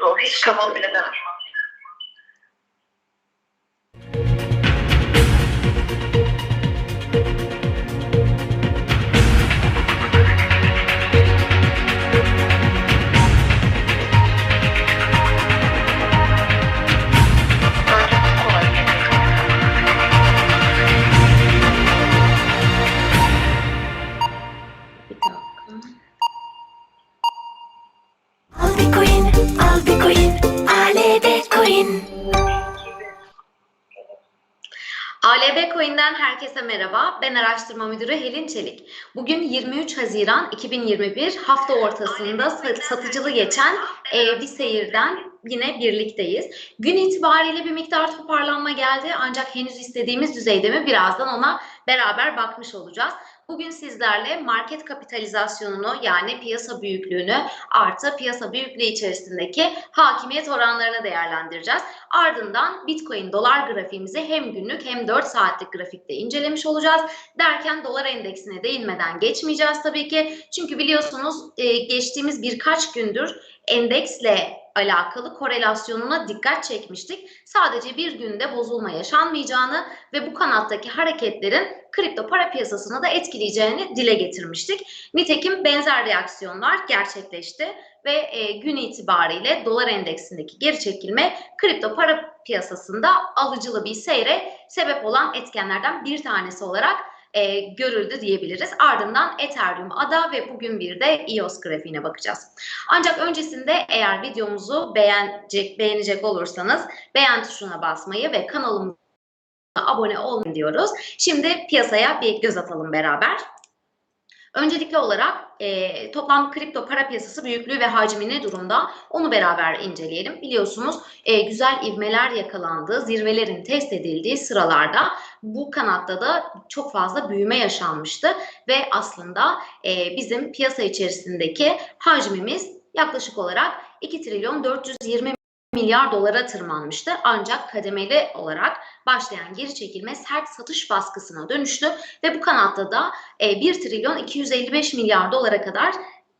So this. ALB Coin'den herkese merhaba. Ben araştırma müdürü Helin Çelik. Bugün 23 Haziran 2021 hafta ortasında sa- satıcılı geçen e, bir seyirden yine birlikteyiz. Gün itibariyle bir miktar toparlanma geldi ancak henüz istediğimiz düzeyde mi birazdan ona beraber bakmış olacağız. Bugün sizlerle market kapitalizasyonunu yani piyasa büyüklüğünü artı piyasa büyüklüğü içerisindeki hakimiyet oranlarını değerlendireceğiz. Ardından Bitcoin dolar grafiğimizi hem günlük hem 4 saatlik grafikte incelemiş olacağız. Derken dolar endeksine değinmeden geçmeyeceğiz tabii ki. Çünkü biliyorsunuz e, geçtiğimiz birkaç gündür endeksle alakalı korelasyonuna dikkat çekmiştik. Sadece bir günde bozulma yaşanmayacağını ve bu kanattaki hareketlerin kripto para piyasasını da etkileyeceğini dile getirmiştik. Nitekim benzer reaksiyonlar gerçekleşti ve e, gün itibariyle dolar endeksindeki geri çekilme kripto para piyasasında alıcılı bir seyre sebep olan etkenlerden bir tanesi olarak e, görüldü diyebiliriz. Ardından Ethereum ADA ve bugün bir de EOS grafiğine bakacağız. Ancak öncesinde eğer videomuzu beğenecek, beğenecek olursanız beğen tuşuna basmayı ve kanalımıza abone olun diyoruz. Şimdi piyasaya bir göz atalım beraber. Öncelikli olarak e, toplam kripto para piyasası büyüklüğü ve hacmi ne durumda onu beraber inceleyelim. Biliyorsunuz e, güzel ivmeler yakalandığı, zirvelerin test edildiği sıralarda bu kanatta da çok fazla büyüme yaşanmıştı ve aslında e, bizim piyasa içerisindeki hacmimiz yaklaşık olarak 2 trilyon 420 milyar dolara tırmanmıştı. Ancak kademeli olarak başlayan geri çekilme sert satış baskısına dönüştü ve bu kanatta da e, 1 trilyon 255 milyar dolara kadar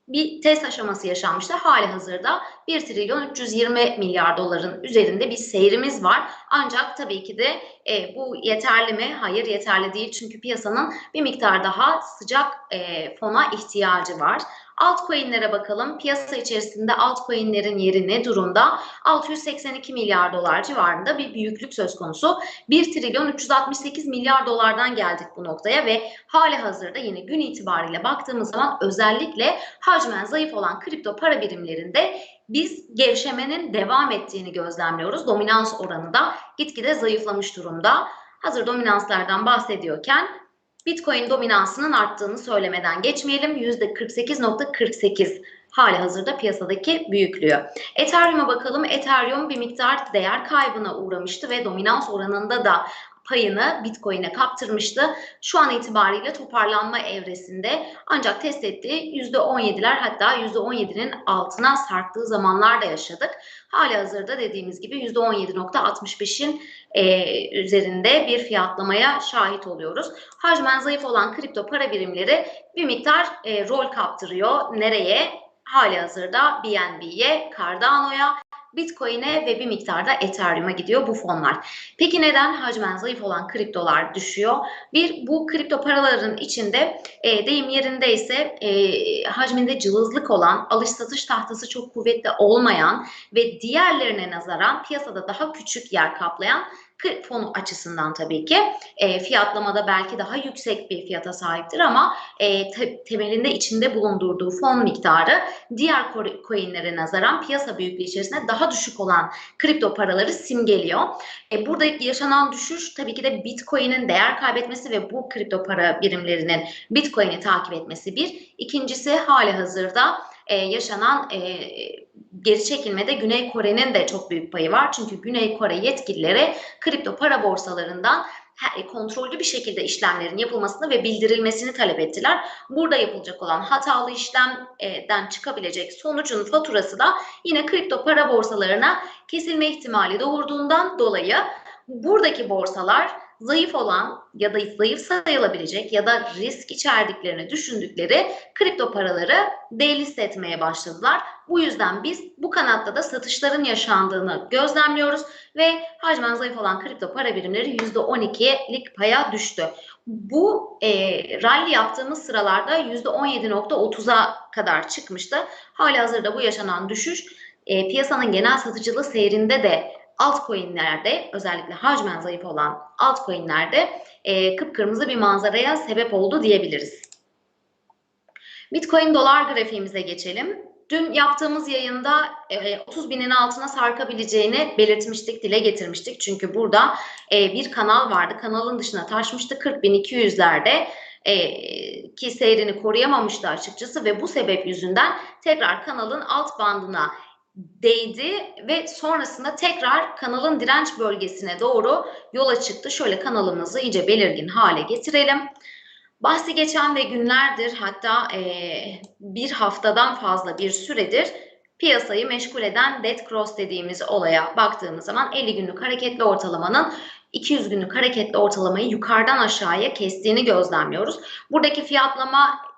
bir test aşaması yaşanmıştı. Hali hazırda 1 trilyon 320 milyar doların üzerinde bir seyrimiz var. Ancak tabii ki de e, bu yeterli mi? Hayır yeterli değil. Çünkü piyasanın bir miktar daha sıcak e, fona ihtiyacı var. Altcoin'lere bakalım. Piyasa içerisinde altcoin'lerin yeri ne durumda? 682 milyar dolar civarında bir büyüklük söz konusu. 1 trilyon 368 milyar dolardan geldik bu noktaya ve hali hazırda yine gün itibariyle baktığımız zaman özellikle hacmen zayıf olan kripto para birimlerinde biz gevşemenin devam ettiğini gözlemliyoruz. Dominans oranı da gitgide zayıflamış durumda. Hazır dominanslardan bahsediyorken Bitcoin dominansının arttığını söylemeden geçmeyelim. %48.48 hali hazırda piyasadaki büyüklüğü. Ethereum'a bakalım. Ethereum bir miktar değer kaybına uğramıştı ve dominans oranında da payını Bitcoin'e kaptırmıştı. Şu an itibariyle toparlanma evresinde ancak test ettiği %17'ler hatta %17'nin altına sarktığı zamanlar da yaşadık. Hali hazırda dediğimiz gibi %17.65'in e, üzerinde bir fiyatlamaya şahit oluyoruz. Hacmen zayıf olan kripto para birimleri bir miktar e, rol kaptırıyor. Nereye? Hali hazırda BNB'ye, Cardano'ya, Bitcoin'e ve bir miktarda Ethereum'a gidiyor bu fonlar. Peki neden hacmen zayıf olan kriptolar düşüyor? Bir, bu kripto paraların içinde e, deyim yerindeyse e, hacminde cılızlık olan, alış satış tahtası çok kuvvetli olmayan ve diğerlerine nazaran piyasada daha küçük yer kaplayan fonu açısından tabii ki e, fiyatlamada belki daha yüksek bir fiyata sahiptir ama e, te- temelinde içinde bulundurduğu fon miktarı diğer co- coinlere nazaran piyasa büyüklüğü içerisinde daha düşük olan kripto paraları simgeliyor. E, burada yaşanan düşüş tabii ki de Bitcoin'in değer kaybetmesi ve bu kripto para birimlerinin Bitcoin'i takip etmesi bir. İkincisi hali hazırda e, yaşanan e, geri çekilmede Güney Kore'nin de çok büyük payı var. Çünkü Güney Kore yetkilileri kripto para borsalarından he- kontrollü bir şekilde işlemlerin yapılmasını ve bildirilmesini talep ettiler. Burada yapılacak olan hatalı işlemden çıkabilecek sonucun faturası da yine kripto para borsalarına kesilme ihtimali doğurduğundan dolayı buradaki borsalar zayıf olan ya da zayıf sayılabilecek ya da risk içerdiklerini düşündükleri kripto paraları delist etmeye başladılar. Bu yüzden biz bu kanatta da satışların yaşandığını gözlemliyoruz ve hacmen zayıf olan kripto para birimleri %12'lik paya düştü. Bu e, rally yaptığımız sıralarda %17.30'a kadar çıkmıştı. Halihazırda bu yaşanan düşüş e, piyasanın genel satıcılı seyrinde de altcoin'lerde özellikle hacmen zayıf olan altcoin'lerde e, kıpkırmızı bir manzaraya sebep oldu diyebiliriz. Bitcoin dolar grafiğimize geçelim. Dün yaptığımız yayında e, 30 binin altına sarkabileceğini belirtmiştik, dile getirmiştik. Çünkü burada e, bir kanal vardı. Kanalın dışına taşmıştı 40 bin 200'lerde e, ki seyrini koruyamamıştı açıkçası ve bu sebep yüzünden tekrar kanalın alt bandına değdi ve sonrasında tekrar kanalın direnç bölgesine doğru yola çıktı. Şöyle kanalımızı iyice belirgin hale getirelim. Bahsi geçen ve günlerdir hatta e, bir haftadan fazla bir süredir piyasayı meşgul eden dead cross dediğimiz olaya baktığımız zaman 50 günlük hareketli ortalamanın 200 günlük hareketli ortalamayı yukarıdan aşağıya kestiğini gözlemliyoruz. Buradaki fiyatlama ya-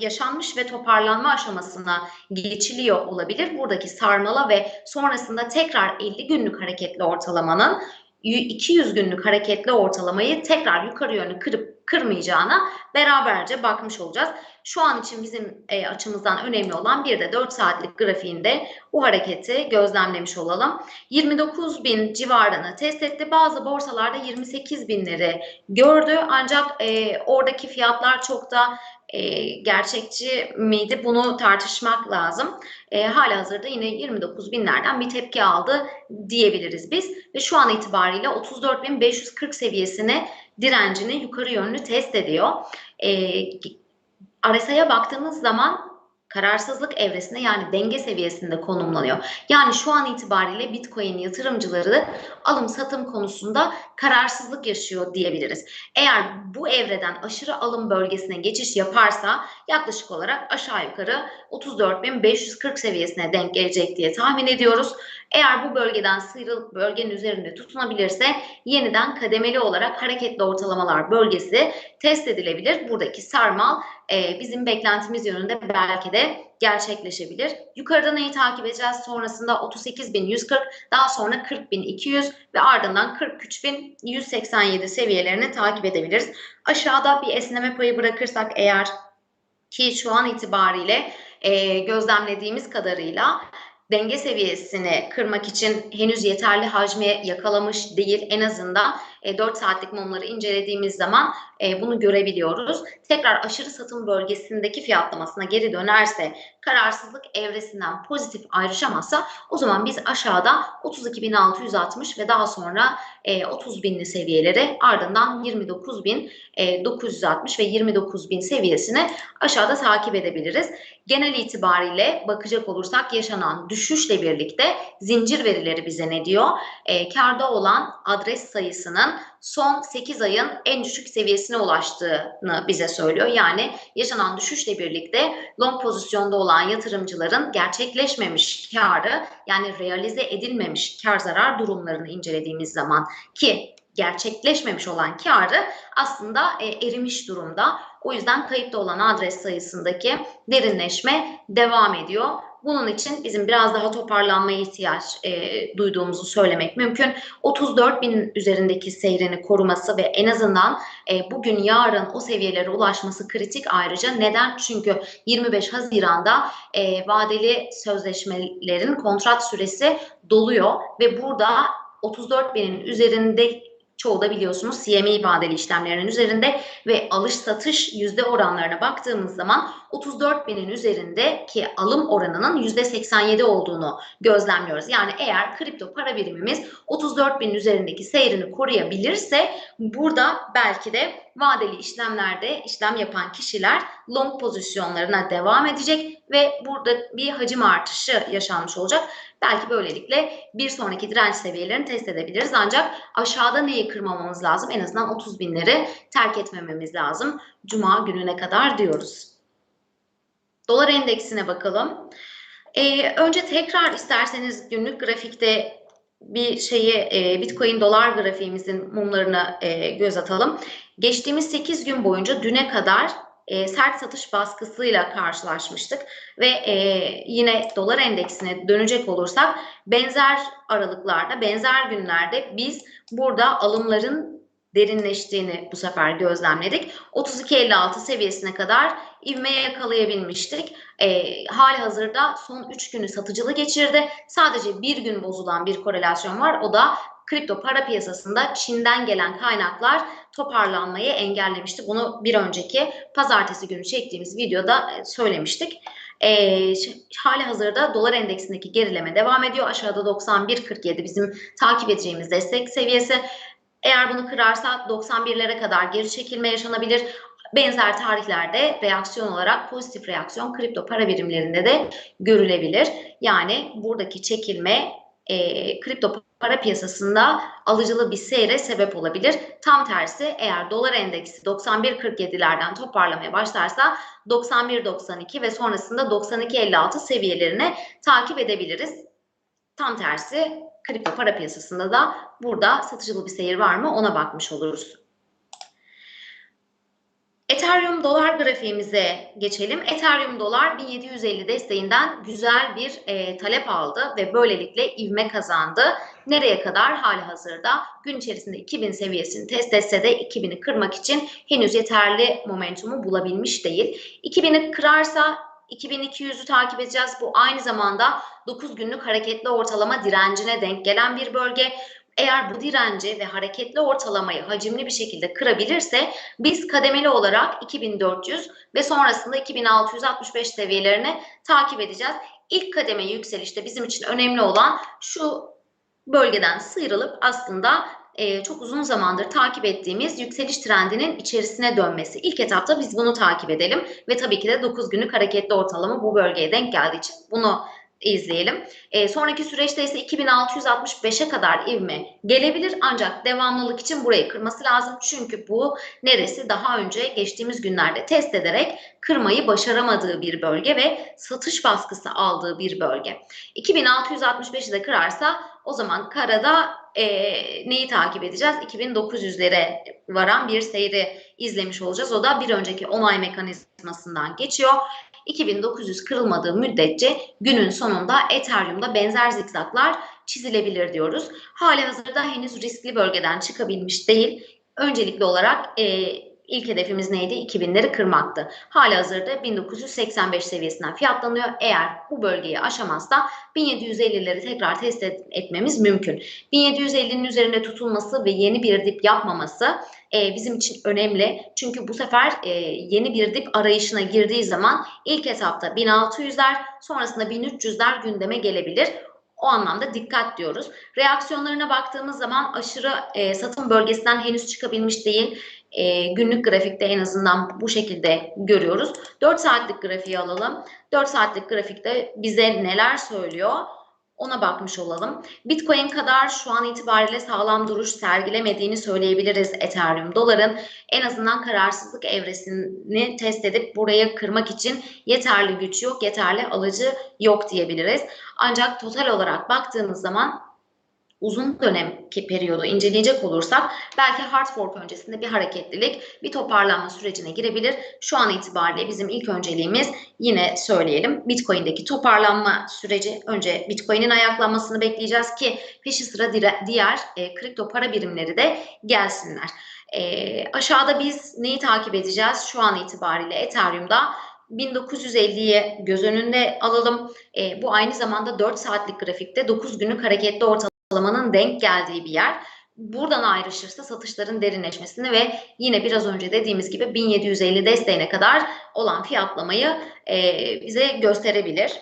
yaşanmış ve toparlanma aşamasına geçiliyor olabilir. Buradaki sarmala ve sonrasında tekrar 50 günlük hareketli ortalamanın 200 günlük hareketli ortalamayı tekrar yukarı yönlü kırıp kırmayacağına beraberce bakmış olacağız. Şu an için bizim e, açımızdan önemli olan bir de 4 saatlik grafiğinde bu hareketi gözlemlemiş olalım. 29 bin civarını test etti. Bazı borsalarda 28 binleri gördü. Ancak e, oradaki fiyatlar çok da e, gerçekçi miydi bunu tartışmak lazım. E, halihazırda yine 29 binlerden bir tepki aldı diyebiliriz biz. Ve şu an itibariyle 34.540 seviyesine direncini yukarı yönlü test ediyor. E, RSI'ye baktığımız zaman kararsızlık evresinde yani denge seviyesinde konumlanıyor. Yani şu an itibariyle Bitcoin yatırımcıları alım satım konusunda kararsızlık yaşıyor diyebiliriz. Eğer bu evreden aşırı alım bölgesine geçiş yaparsa yaklaşık olarak aşağı yukarı 34.540 seviyesine denk gelecek diye tahmin ediyoruz. Eğer bu bölgeden sıyrılıp bölgenin üzerinde tutunabilirse yeniden kademeli olarak hareketli ortalamalar bölgesi test edilebilir. Buradaki sarmal e, bizim beklentimiz yönünde belki de gerçekleşebilir. Yukarıda neyi takip edeceğiz? Sonrasında 38.140, daha sonra 40.200 ve ardından 43.187 seviyelerini takip edebiliriz. Aşağıda bir esneme payı bırakırsak eğer ki şu an itibariyle e, gözlemlediğimiz kadarıyla denge seviyesini kırmak için henüz yeterli hacmi yakalamış değil. En azından e, 4 saatlik mumları incelediğimiz zaman e, bunu görebiliyoruz. Tekrar aşırı satım bölgesindeki fiyatlamasına geri dönerse, kararsızlık evresinden pozitif ayrışamazsa o zaman biz aşağıda 32.660 ve daha sonra e, 30.000'li seviyeleri ardından 29.960 ve 29.000 seviyesini aşağıda takip edebiliriz. Genel itibariyle bakacak olursak yaşanan düşüşle birlikte zincir verileri bize ne diyor? E, karda olan adres sayısının son 8 ayın en düşük seviyesine ulaştığını bize söylüyor. Yani yaşanan düşüşle birlikte long pozisyonda olan yatırımcıların gerçekleşmemiş karı yani realize edilmemiş kar zarar durumlarını incelediğimiz zaman ki gerçekleşmemiş olan karı aslında e, erimiş durumda. O yüzden kayıpta olan adres sayısındaki derinleşme devam ediyor. Bunun için bizim biraz daha toparlanmaya ihtiyaç e, duyduğumuzu söylemek mümkün. 34 bin üzerindeki seyrini koruması ve en azından e, bugün yarın o seviyelere ulaşması kritik ayrıca. Neden? Çünkü 25 Haziran'da e, vadeli sözleşmelerin kontrat süresi doluyor ve burada 34 binin üzerinde çoğu da biliyorsunuz CME vadeli işlemlerinin üzerinde ve alış satış yüzde oranlarına baktığımız zaman 34 binin üzerindeki alım oranının yüzde 87 olduğunu gözlemliyoruz. Yani eğer kripto para birimimiz 34 binin üzerindeki seyrini koruyabilirse burada belki de vadeli işlemlerde işlem yapan kişiler long pozisyonlarına devam edecek ve burada bir hacim artışı yaşanmış olacak. Belki böylelikle bir sonraki direnç seviyelerini test edebiliriz. Ancak aşağıda neyi kırmamamız lazım? En azından 30 binleri terk etmememiz lazım. Cuma gününe kadar diyoruz. Dolar endeksine bakalım. Ee, önce tekrar isterseniz günlük grafikte bir şeyi e, Bitcoin dolar grafiğimizin mumlarına e, göz atalım. Geçtiğimiz 8 gün boyunca düne kadar e, sert satış baskısıyla karşılaşmıştık ve e, yine dolar endeksine dönecek olursak benzer aralıklarda, benzer günlerde biz burada alımların derinleştiğini bu sefer gözlemledik. 32.56 seviyesine kadar ivmeye yakalayabilmiştik. E, hali hazırda son 3 günü satıcılı geçirdi. Sadece bir gün bozulan bir korelasyon var. O da kripto para piyasasında Çin'den gelen kaynaklar toparlanmayı engellemişti. Bunu bir önceki pazartesi günü çektiğimiz videoda e, söylemiştik. E, hali hazırda dolar endeksindeki gerileme devam ediyor. Aşağıda 91.47 bizim takip edeceğimiz destek seviyesi. Eğer bunu kırarsa 91'lere kadar geri çekilme yaşanabilir. Benzer tarihlerde reaksiyon olarak pozitif reaksiyon kripto para birimlerinde de görülebilir. Yani buradaki çekilme e, kripto para piyasasında alıcılı bir seyre sebep olabilir. Tam tersi eğer dolar endeksi 91.47'lerden toparlamaya başlarsa 91.92 ve sonrasında 92.56 seviyelerini takip edebiliriz. Tam tersi kripto para piyasasında da burada satıcılı bir seyir var mı ona bakmış oluruz. Ethereum dolar grafiğimize geçelim. Ethereum dolar 1750 desteğinden güzel bir e, talep aldı ve böylelikle ivme kazandı. Nereye kadar? Hali hazırda gün içerisinde 2000 seviyesini test etse de 2000'i kırmak için henüz yeterli momentumu bulabilmiş değil. 2000'i kırarsa 2200'ü takip edeceğiz. Bu aynı zamanda 9 günlük hareketli ortalama direncine denk gelen bir bölge. Eğer bu direnci ve hareketli ortalamayı hacimli bir şekilde kırabilirse biz kademeli olarak 2400 ve sonrasında 2665 seviyelerini takip edeceğiz. İlk kademe yükselişte bizim için önemli olan şu bölgeden sıyrılıp aslında e, çok uzun zamandır takip ettiğimiz yükseliş trendinin içerisine dönmesi. İlk etapta biz bunu takip edelim ve tabii ki de 9 günlük hareketli ortalama bu bölgeye denk geldiği için bunu izleyelim. E, sonraki süreçte ise 2665'e kadar ivme gelebilir ancak devamlılık için burayı kırması lazım. Çünkü bu neresi daha önce geçtiğimiz günlerde test ederek kırmayı başaramadığı bir bölge ve satış baskısı aldığı bir bölge. 2665'i de kırarsa o zaman karada e, neyi takip edeceğiz? 2900'lere varan bir seyri izlemiş olacağız. O da bir önceki onay mekanizmasından geçiyor. 2900 kırılmadığı müddetçe günün sonunda Ethereum'da benzer zikzaklar çizilebilir diyoruz. Hali hazırda henüz riskli bölgeden çıkabilmiş değil. Öncelikli olarak e, ilk hedefimiz neydi? 2000'leri kırmaktı. Hali hazırda 1985 seviyesinden fiyatlanıyor. Eğer bu bölgeyi aşamazsa 1750'leri tekrar test et- etmemiz mümkün. 1750'nin üzerinde tutulması ve yeni bir dip yapmaması e, bizim için önemli. Çünkü bu sefer e, yeni bir dip arayışına girdiği zaman ilk etapta 1600'ler sonrasında 1300'ler gündeme gelebilir. O anlamda dikkat diyoruz. Reaksiyonlarına baktığımız zaman aşırı e, satım bölgesinden henüz çıkabilmiş değil. E, günlük grafikte en azından bu şekilde görüyoruz. 4 saatlik grafiği alalım. 4 saatlik grafikte bize neler söylüyor? Ona bakmış olalım. Bitcoin kadar şu an itibariyle sağlam duruş sergilemediğini söyleyebiliriz Ethereum. Doların en azından kararsızlık evresini test edip burayı kırmak için yeterli güç yok, yeterli alıcı yok diyebiliriz. Ancak total olarak baktığımız zaman uzun dönemki periyodu inceleyecek olursak belki hard fork öncesinde bir hareketlilik, bir toparlanma sürecine girebilir. Şu an itibariyle bizim ilk önceliğimiz yine söyleyelim Bitcoin'deki toparlanma süreci. Önce Bitcoin'in ayaklanmasını bekleyeceğiz ki peşi sıra diğer e, kripto para birimleri de gelsinler. E, aşağıda biz neyi takip edeceğiz? Şu an itibariyle Ethereum'da 1950'yi göz önünde alalım. E, bu aynı zamanda 4 saatlik grafikte 9 günlük hareketli ortalamanın denk geldiği bir yer. Buradan ayrışırsa satışların derinleşmesini ve yine biraz önce dediğimiz gibi 1750 desteğine kadar olan fiyatlamayı e, bize gösterebilir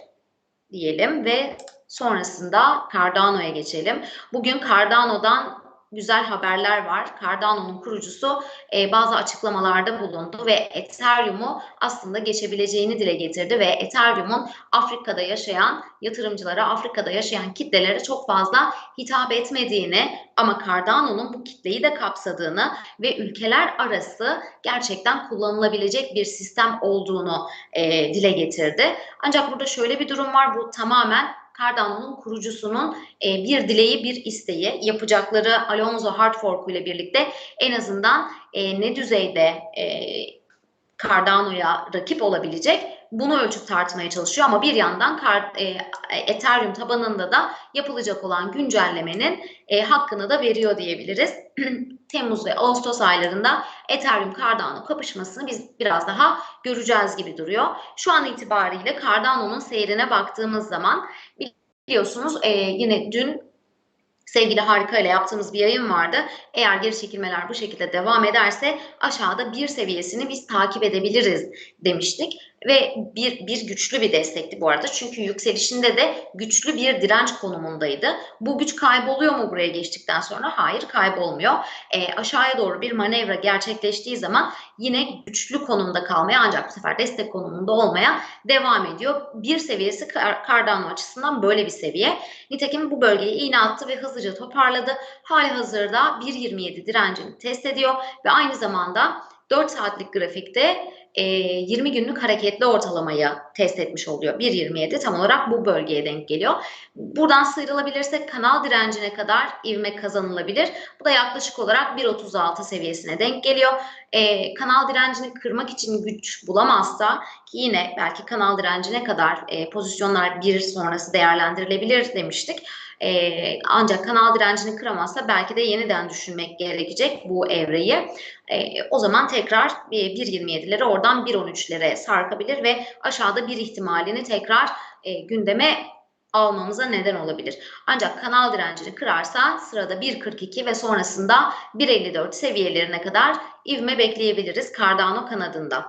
diyelim ve sonrasında Cardano'ya geçelim. Bugün Cardano'dan güzel haberler var. Cardano'nun kurucusu e, bazı açıklamalarda bulundu ve Ethereum'u aslında geçebileceğini dile getirdi ve Ethereum'un Afrika'da yaşayan yatırımcılara, Afrika'da yaşayan kitlelere çok fazla hitap etmediğini ama Cardano'nun bu kitleyi de kapsadığını ve ülkeler arası gerçekten kullanılabilecek bir sistem olduğunu e, dile getirdi. Ancak burada şöyle bir durum var. Bu tamamen Cardano'nun kurucusunun e, bir dileği, bir isteği. Yapacakları Alonso Hard Fork ile birlikte en azından e, ne düzeyde e, Cardano'ya rakip olabilecek bunu ölçüp tartmaya çalışıyor ama bir yandan e, Ethereum tabanında da yapılacak olan güncellemenin e, hakkını da veriyor diyebiliriz. Temmuz ve Ağustos aylarında Ethereum Cardano kapışmasını biz biraz daha göreceğiz gibi duruyor. Şu an itibariyle Cardano'nun seyrine baktığımız zaman biliyorsunuz e, yine dün sevgili Harika ile yaptığımız bir yayın vardı. Eğer geri çekilmeler bu şekilde devam ederse aşağıda bir seviyesini biz takip edebiliriz demiştik. Ve bir, bir güçlü bir destekti bu arada. Çünkü yükselişinde de güçlü bir direnç konumundaydı. Bu güç kayboluyor mu buraya geçtikten sonra? Hayır kaybolmuyor. E, aşağıya doğru bir manevra gerçekleştiği zaman yine güçlü konumda kalmaya ancak bu sefer destek konumunda olmaya devam ediyor. Bir seviyesi Car- Cardano açısından böyle bir seviye. Nitekim bu bölgeyi iğne attı ve hızlıca toparladı. Hali hazırda 1.27 direncini test ediyor ve aynı zamanda 4 saatlik grafikte e, 20 günlük hareketli ortalamayı test etmiş oluyor. 1.27 tam olarak bu bölgeye denk geliyor. Buradan sıyrılabilirsek kanal direncine kadar ivme kazanılabilir. Bu da yaklaşık olarak 1.36 seviyesine denk geliyor. E, kanal direncini kırmak için güç bulamazsa ki yine belki kanal direncine kadar e, pozisyonlar bir sonrası değerlendirilebilir demiştik. E, ancak kanal direncini kıramazsa belki de yeniden düşünmek gerekecek bu evreyi. E, o zaman tekrar e, 1.27'lere oradan 1.13'lere sarkabilir ve aşağıda bir ihtimalini tekrar e, gündeme almamıza neden olabilir. Ancak kanal direncini kırarsa sırada 1.42 ve sonrasında 1.54 seviyelerine kadar ivme bekleyebiliriz Cardano kanadında.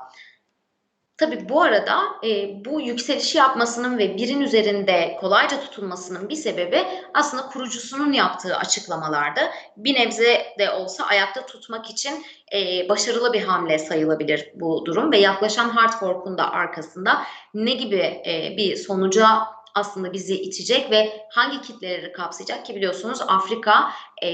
Tabii bu arada e, bu yükselişi yapmasının ve birin üzerinde kolayca tutulmasının bir sebebi aslında kurucusunun yaptığı açıklamalardı. Bir nebze de olsa ayakta tutmak için e, başarılı bir hamle sayılabilir bu durum ve yaklaşan hard fork'un da arkasında ne gibi e, bir sonuca aslında bizi itecek ve hangi kitleleri kapsayacak ki biliyorsunuz Afrika e,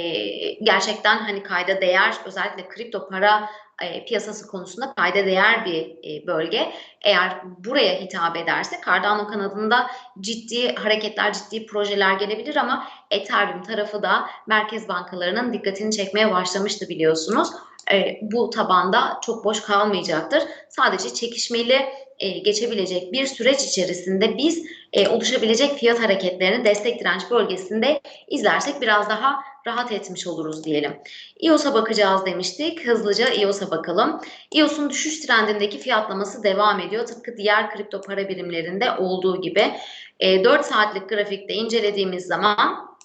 gerçekten hani kayda değer özellikle kripto para e, piyasası konusunda kayda değer bir e, bölge. Eğer buraya hitap ederse Cardano kanadında ciddi hareketler, ciddi projeler gelebilir ama Ethereum tarafı da merkez bankalarının dikkatini çekmeye başlamıştı biliyorsunuz. E, bu tabanda çok boş kalmayacaktır. Sadece çekişmeli e, geçebilecek bir süreç içerisinde biz e, oluşabilecek fiyat hareketlerini destek direnç bölgesinde izlersek biraz daha rahat etmiş oluruz diyelim. EOS'a bakacağız demiştik. Hızlıca EOS'a bakalım. EOS'un düşüş trendindeki fiyatlaması devam ediyor. Tıpkı diğer kripto para birimlerinde olduğu gibi. E, 4 saatlik grafikte incelediğimiz zaman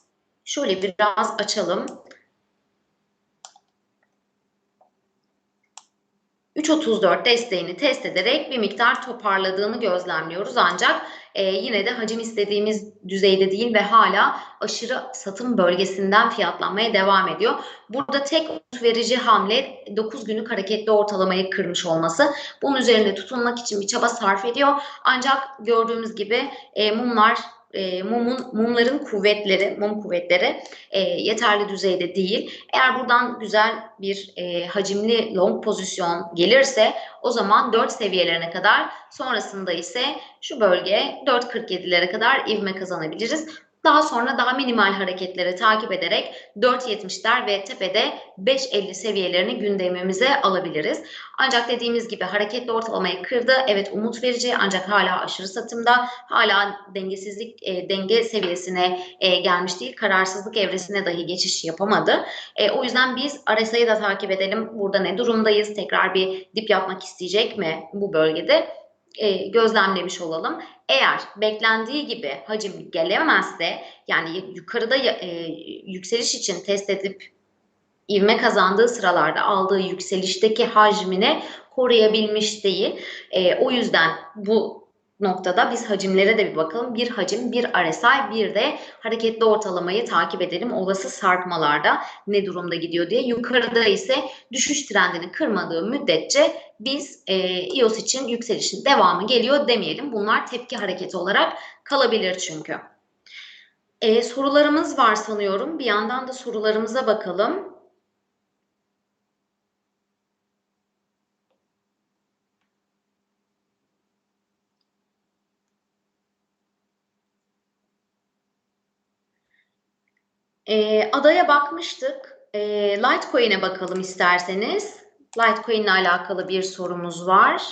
şöyle biraz açalım. 3.34 desteğini test ederek bir miktar toparladığını gözlemliyoruz ancak e, yine de hacim istediğimiz düzeyde değil ve hala aşırı satım bölgesinden fiyatlanmaya devam ediyor. Burada tek umut verici hamle 9 günlük hareketli ortalamayı kırmış olması. Bunun üzerinde tutunmak için bir çaba sarf ediyor. Ancak gördüğümüz gibi e, mumlar e, mumun mumların kuvvetleri, mum kuvvetleri e, yeterli düzeyde değil. Eğer buradan güzel bir e, hacimli long pozisyon gelirse o zaman 4 seviyelerine kadar sonrasında ise şu bölge 4.47'lere kadar ivme kazanabiliriz. Daha sonra daha minimal hareketleri takip ederek 4.70'ler ve tepede 5.50 seviyelerini gündemimize alabiliriz. Ancak dediğimiz gibi hareketli ortalamayı kırdı. Evet umut verici ancak hala aşırı satımda. Hala dengesizlik e, denge seviyesine e, gelmiş değil. Kararsızlık evresine dahi geçiş yapamadı. E, o yüzden biz RSI'yi da takip edelim. Burada ne durumdayız? Tekrar bir dip yapmak isteyecek mi bu bölgede? E, gözlemlemiş olalım. Eğer beklendiği gibi hacim gelemezse yani yukarıda e, yükseliş için test edip ivme kazandığı sıralarda aldığı yükselişteki hacmini koruyabilmiş değil. E, o yüzden bu noktada biz hacimlere de bir bakalım. Bir hacim, bir RSI, bir de hareketli ortalamayı takip edelim. Olası sarkmalarda ne durumda gidiyor diye. Yukarıda ise düşüş trendini kırmadığı müddetçe biz e, EOS için yükselişin devamı geliyor demeyelim. Bunlar tepki hareketi olarak kalabilir çünkü. E, sorularımız var sanıyorum. Bir yandan da sorularımıza bakalım. Ee, adaya bakmıştık. Ee, Litecoin'e bakalım isterseniz. Litecoin alakalı bir sorumuz var.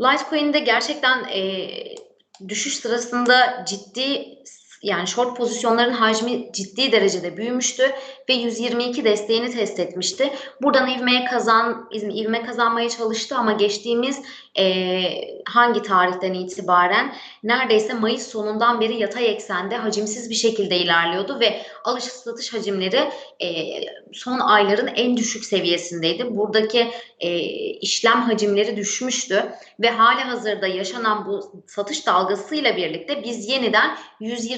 Litecoin'de gerçekten e, düşüş sırasında ciddi yani short pozisyonların hacmi ciddi derecede büyümüştü ve 122 desteğini test etmişti. Buradan ivmeye kazan ivme kazanmaya çalıştı ama geçtiğimiz e, hangi tarihten itibaren neredeyse Mayıs sonundan beri yatay eksende hacimsiz bir şekilde ilerliyordu ve alış satış hacimleri e, son ayların en düşük seviyesindeydi. Buradaki e, işlem hacimleri düşmüştü ve hali hazırda yaşanan bu satış dalgasıyla birlikte biz yeniden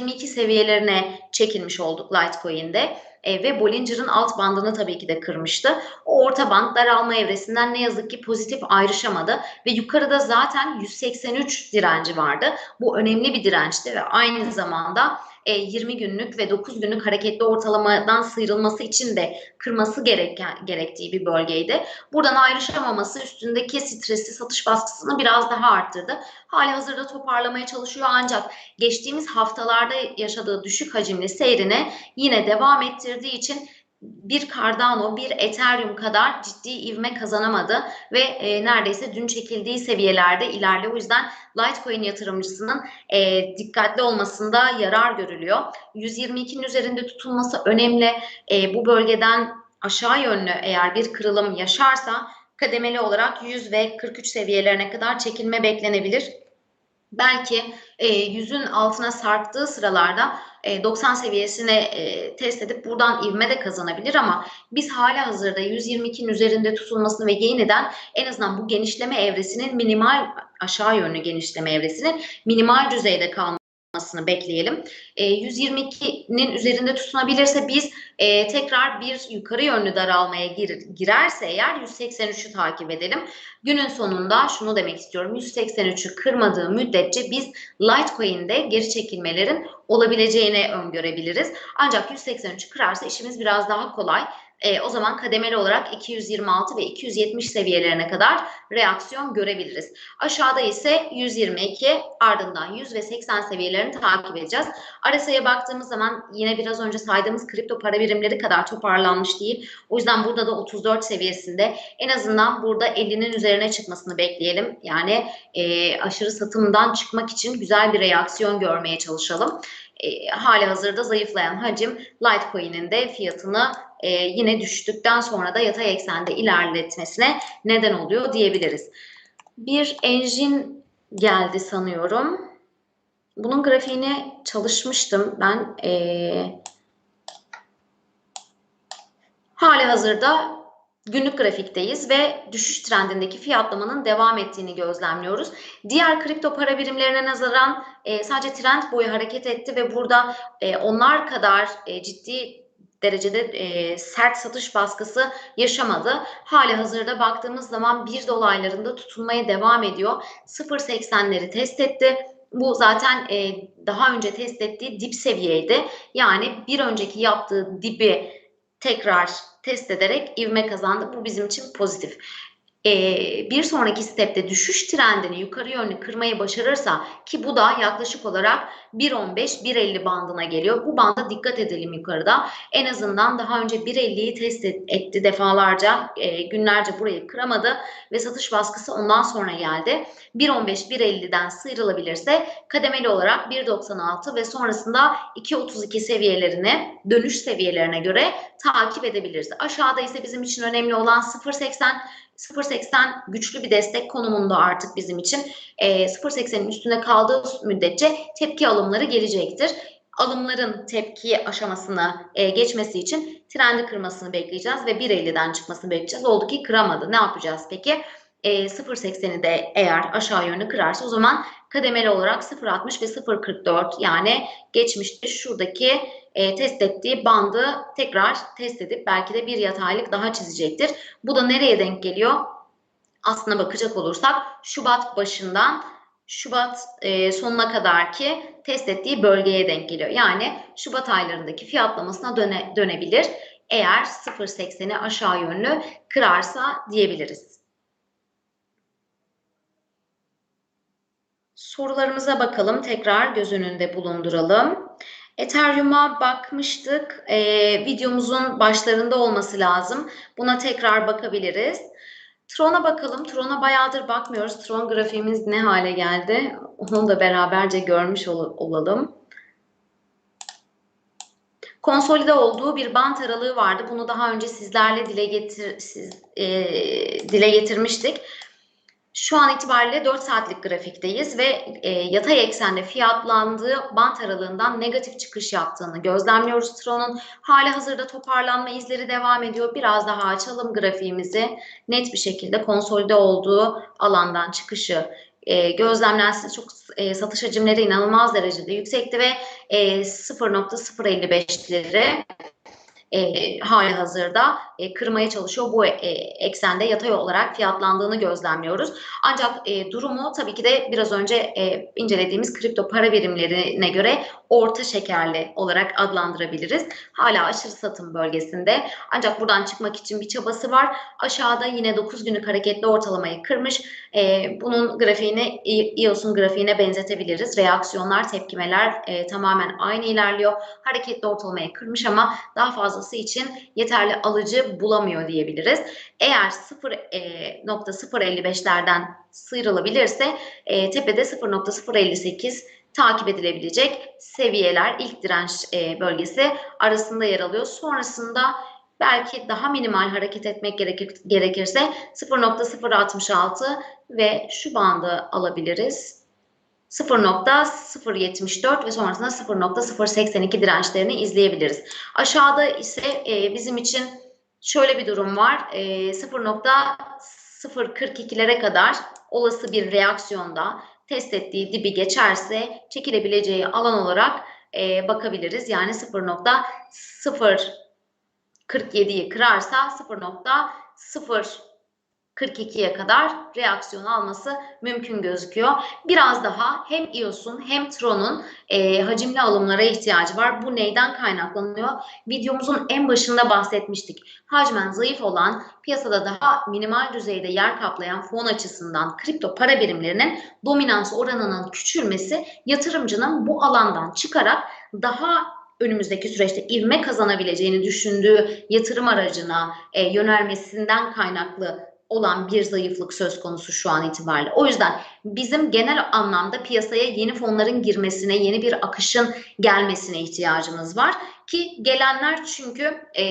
122 seviyelerine çekilmiş olduk Litecoin'de. E, ve Bollinger'ın alt bandını tabii ki de kırmıştı. O orta band daralma evresinden ne yazık ki pozitif ayrışamadı ve yukarıda zaten 183 direnci vardı. Bu önemli bir dirençti ve aynı zamanda 20 günlük ve 9 günlük hareketli ortalamadan sıyrılması için de kırması gereken, gerektiği bir bölgeydi. Buradan ayrışamaması üstündeki stresi, satış baskısını biraz daha arttırdı. Hali hazırda toparlamaya çalışıyor ancak geçtiğimiz haftalarda yaşadığı düşük hacimli seyrini yine devam ettirdiği için bir Cardano, bir Ethereum kadar ciddi ivme kazanamadı ve e, neredeyse dün çekildiği seviyelerde ilerliyor. O yüzden Litecoin yatırımcısının e, dikkatli olmasında yarar görülüyor. 122'nin üzerinde tutulması önemli. E, bu bölgeden aşağı yönlü eğer bir kırılım yaşarsa kademeli olarak 100 ve 43 seviyelerine kadar çekilme beklenebilir. Belki e, yüzün altına sarktığı sıralarda e, 90 seviyesine e, test edip buradan ivme de kazanabilir ama biz hala hazırda 122'nin üzerinde tutulmasını ve yeniden en azından bu genişleme evresinin minimal aşağı yönlü genişleme evresinin minimal düzeyde kalması olmasını bekleyelim. E, 122'nin üzerinde tutunabilirse biz e, tekrar bir yukarı yönlü daralmaya gir, girerse eğer 183'ü takip edelim. Günün sonunda şunu demek istiyorum. 183'ü kırmadığı müddetçe biz Litecoin'de geri çekilmelerin olabileceğini öngörebiliriz. Ancak 183'ü kırarsa işimiz biraz daha kolay. E, o zaman kademeli olarak 226 ve 270 seviyelerine kadar reaksiyon görebiliriz. Aşağıda ise 122 ardından 100 ve 80 seviyelerini takip edeceğiz. RSI'ye baktığımız zaman yine biraz önce saydığımız kripto para birimleri kadar toparlanmış değil. O yüzden burada da 34 seviyesinde en azından burada 50'nin üzerine çıkmasını bekleyelim. Yani e, aşırı satımdan çıkmak için güzel bir reaksiyon görmeye çalışalım. E, hali hazırda zayıflayan hacim Litecoin'in de fiyatını e, yine düştükten sonra da yatay eksende ilerletmesine neden oluyor diyebiliriz. Bir engine geldi sanıyorum. Bunun grafiğini çalışmıştım ben. E, hali hazırda günlük grafikteyiz ve düşüş trendindeki fiyatlamanın devam ettiğini gözlemliyoruz. Diğer kripto para birimlerine nazaran e, sadece trend boyu hareket etti ve burada e, onlar kadar e, ciddi derecede e, sert satış baskısı yaşamadı. Hali hazırda baktığımız zaman 1 dolaylarında tutulmaya devam ediyor. 0.80'leri test etti. Bu zaten e, daha önce test ettiği dip seviyeydi. Yani bir önceki yaptığı dibi tekrar test ederek ivme kazandı. Bu bizim için pozitif. Ee, bir sonraki stepte düşüş trendini yukarı yönlü kırmayı başarırsa ki bu da yaklaşık olarak 1.15-1.50 bandına geliyor. Bu banda dikkat edelim yukarıda. En azından daha önce 1.50'yi test etti defalarca e, günlerce burayı kıramadı ve satış baskısı ondan sonra geldi. 1.15-1.50'den sıyrılabilirse kademeli olarak 1.96 ve sonrasında 2.32 seviyelerini dönüş seviyelerine göre takip edebiliriz. Aşağıda ise bizim için önemli olan 0.80 0.80 güçlü bir destek konumunda artık bizim için. E, 0.80'in üstünde kaldığı müddetçe tepki alımları gelecektir. Alımların tepki aşamasını e, geçmesi için trendi kırmasını bekleyeceğiz ve 1.50'den çıkmasını bekleyeceğiz. Oldu ki kıramadı. Ne yapacağız peki? E, 0.80'i de eğer aşağı yönlü kırarsa o zaman kademeli olarak 0.60 ve 0.44 yani geçmişte şuradaki e, test ettiği bandı tekrar test edip belki de bir yataylık daha çizecektir. Bu da nereye denk geliyor? Aslına bakacak olursak Şubat başından Şubat e, sonuna kadar ki test ettiği bölgeye denk geliyor. Yani Şubat aylarındaki fiyatlamasına döne, dönebilir. Eğer 0.80'i aşağı yönlü kırarsa diyebiliriz. Sorularımıza bakalım. Tekrar göz önünde bulunduralım. Ethereum'a bakmıştık. Ee, videomuzun başlarında olması lazım. Buna tekrar bakabiliriz. Tron'a bakalım. Tron'a bayağıdır bakmıyoruz. Tron grafiğimiz ne hale geldi? Onu da beraberce görmüş ol- olalım. Konsolide olduğu bir bant aralığı vardı. Bunu daha önce sizlerle dile getir siz, e, dile getirmiştik. Şu an itibariyle 4 saatlik grafikteyiz ve e, yatay eksende fiyatlandığı bant aralığından negatif çıkış yaptığını gözlemliyoruz Tron'un. Hali hazırda toparlanma izleri devam ediyor. Biraz daha açalım grafiğimizi. Net bir şekilde konsolide olduğu alandan çıkışı e, gözlemlensin. Çok e, satış hacimleri inanılmaz derecede yüksekti ve e, 0.055'leri e, hali hazırda e, kırmaya çalışıyor. Bu e, eksende yatay olarak fiyatlandığını gözlemliyoruz. Ancak e, durumu tabii ki de biraz önce e, incelediğimiz kripto para birimlerine göre orta şekerli olarak adlandırabiliriz. Hala aşırı satım bölgesinde. Ancak buradan çıkmak için bir çabası var. Aşağıda yine 9 günlük hareketli ortalamayı kırmış. E, bunun grafiğini EOS'un grafiğine benzetebiliriz. Reaksiyonlar, tepkimeler e, tamamen aynı ilerliyor. Hareketli ortalamayı kırmış ama daha fazlası için yeterli alıcı bulamıyor diyebiliriz. Eğer 0.055'lerden sıyrılabilirse e, tepede 0.058 takip edilebilecek seviyeler ilk direnç e, bölgesi arasında yer alıyor. Sonrasında belki daha minimal hareket etmek gerekir, gerekirse 0.066 ve şu bandı alabiliriz. 0.074 ve sonrasında 0.082 dirençlerini izleyebiliriz. Aşağıda ise e, bizim için şöyle bir durum var. E, 0.042'lere kadar olası bir reaksiyonda test ettiği dibi geçerse çekilebileceği alan olarak e, bakabiliriz. Yani 0.047'yi kırarsa 0.042'ye kadar reaksiyon alması mümkün gözüküyor. Biraz daha hem EOS'un hem Tron'un e, hacimli alımlara ihtiyacı var. Bu neyden kaynaklanıyor? Videomuzun en başında bahsetmiştik. Hacmen zayıf olan, piyasada daha minimal düzeyde yer kaplayan fon açısından kripto para birimlerinin dominans oranının küçülmesi yatırımcının bu alandan çıkarak daha önümüzdeki süreçte ivme kazanabileceğini düşündüğü yatırım aracına e, yönelmesinden kaynaklı olan bir zayıflık söz konusu şu an itibariyle. O yüzden bizim genel anlamda piyasaya yeni fonların girmesine, yeni bir akışın gelmesine ihtiyacımız var ki gelenler çünkü e,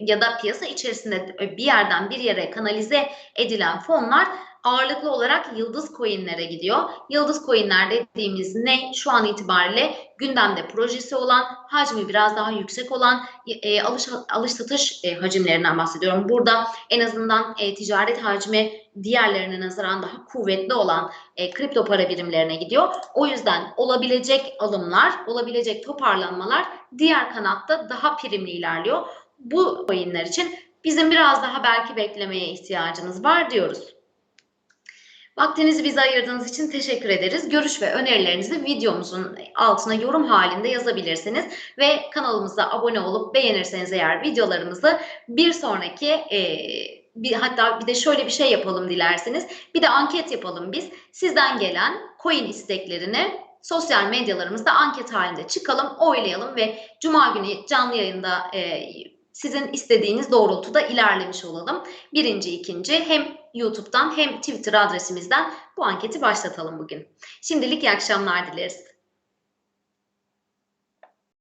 ya da piyasa içerisinde bir yerden bir yere kanalize edilen fonlar ağırlıklı olarak yıldız coinlere gidiyor. Yıldız coinler dediğimiz ne? Şu an itibariyle gündemde projesi olan, hacmi biraz daha yüksek olan e, alış alış satış e, hacimlerinden bahsediyorum. Burada en azından e, ticaret hacmi diğerlerine nazaran daha kuvvetli olan e, kripto para birimlerine gidiyor. O yüzden olabilecek alımlar, olabilecek toparlanmalar diğer kanatta daha primli ilerliyor. Bu coinler için bizim biraz daha belki beklemeye ihtiyacımız var diyoruz. Vaktinizi bize ayırdığınız için teşekkür ederiz. Görüş ve önerilerinizi videomuzun altına yorum halinde yazabilirsiniz. Ve kanalımıza abone olup beğenirseniz eğer videolarımızı bir sonraki e, bir, hatta bir de şöyle bir şey yapalım dilerseniz. Bir de anket yapalım biz. Sizden gelen coin isteklerini sosyal medyalarımızda anket halinde çıkalım, oylayalım ve Cuma günü canlı yayında e, sizin istediğiniz doğrultuda ilerlemiş olalım. Birinci, ikinci hem YouTube'dan hem Twitter adresimizden bu anketi başlatalım bugün. Şimdilik iyi akşamlar dileriz.